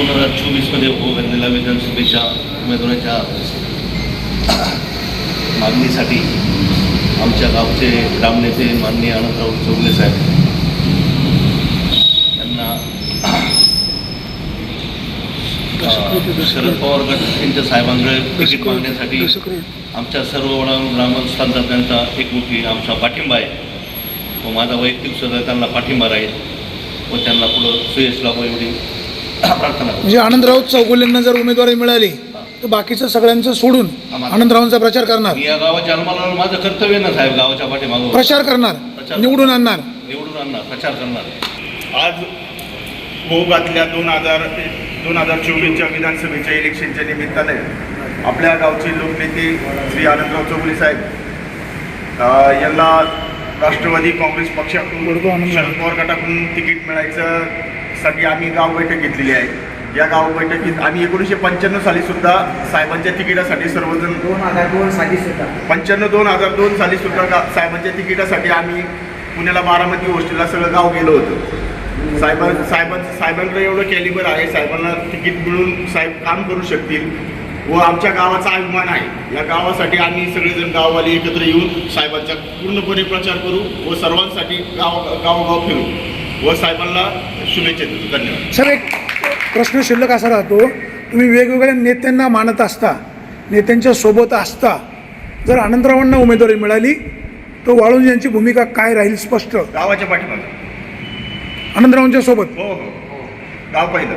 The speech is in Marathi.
दोन हजार चोवीसमध्ये होऊ घातलेल्या विधानसभेच्या उमेदवाराच्या मागणीसाठी आमच्या गावचे ग्रामनेते माननीय अनंतराव चौगले साहेब यांना शरद पवार गट यांच्या साहेबांकडे तिकीट मागण्यासाठी आमच्या सर्व वडा ग्रामस्थांचा त्यांचा एक मोठी आमचा पाठिंबा आहे. व माझा वैयक्तिक सुद्धा त्यांना पाठिंबा राहील व त्यांना पुढं सुयश लाभो एवढी प्रार्थना म्हणजे आनंदराव चौगुलेंना जर उमेदवारी मिळाली तर बाकीचं सगळ्यांचं सोडून आनंदरावांचा प्रचार करणार. मी या गावाच्या जन्माला माझं कर्तव्य ना साहेब गावाच्या पाठीमागं. प्रचार करणार प्रचार. निवडून आणणार. निवडून आणणार प्रचार करणार. आज भोगातल्या दोन हजार दोन हजार चोवीसच्या विधानसभेच्या इलेक्शनच्या निमित्ताने आपल्या गावचे लोकनेते श्री आनंदराव चौगुले साहेब अ, यांना राष्ट्रवादी काँग्रेस पक्षाकडून शरद पवार गटाकडून तिकीट मिळायचं साठी आम्ही गाव बैठक घेतलेली आहे. या गाव बैठकीत आम्ही एकोणीसशे पंच्याण्णव साली सुद्धा साहेबांच्या तिकिटासाठी सर्वजण दोन हजार दोन साली सुद्धा. पंच्याण्णव दोन हजार दोन साली सुद्धा गा साहेबांच्या तिकिटासाठी आम्ही पुण्याला बारामती हॉस्टेलला सगळं गाव गेलो होतो. साहेबां साहेबांचं साहेबांकडे एवढं कॅलिबर आहे. साहेबांना तिकीट मिळून साहेब काम करू शकतील व आमच्या गावाचा अभिमान आहे. या गावासाठी आम्ही सगळेजण गाववाले एकत्र येऊन साहेबांचा पूर्णपणे प्रचार करू व सर्वांसाठी गाव गावोगाव फिरू. व साहेबांना शुभेच्छा देतो. धन्यवाद. सर एक प्रश्न शिल्लक असा राहतो तुम्ही वेगवेगळ्या नेत्यांना मानत असता नेत्यांच्या सोबत असता जर आनंदरावांना उमेदवारी मिळाली तर वाळूंज यांची भूमिका काय राहील स्पष्ट? गावाच्या पाठीमागे. आनंदरावांच्या सोबत? हो हो. गाव पहिलं.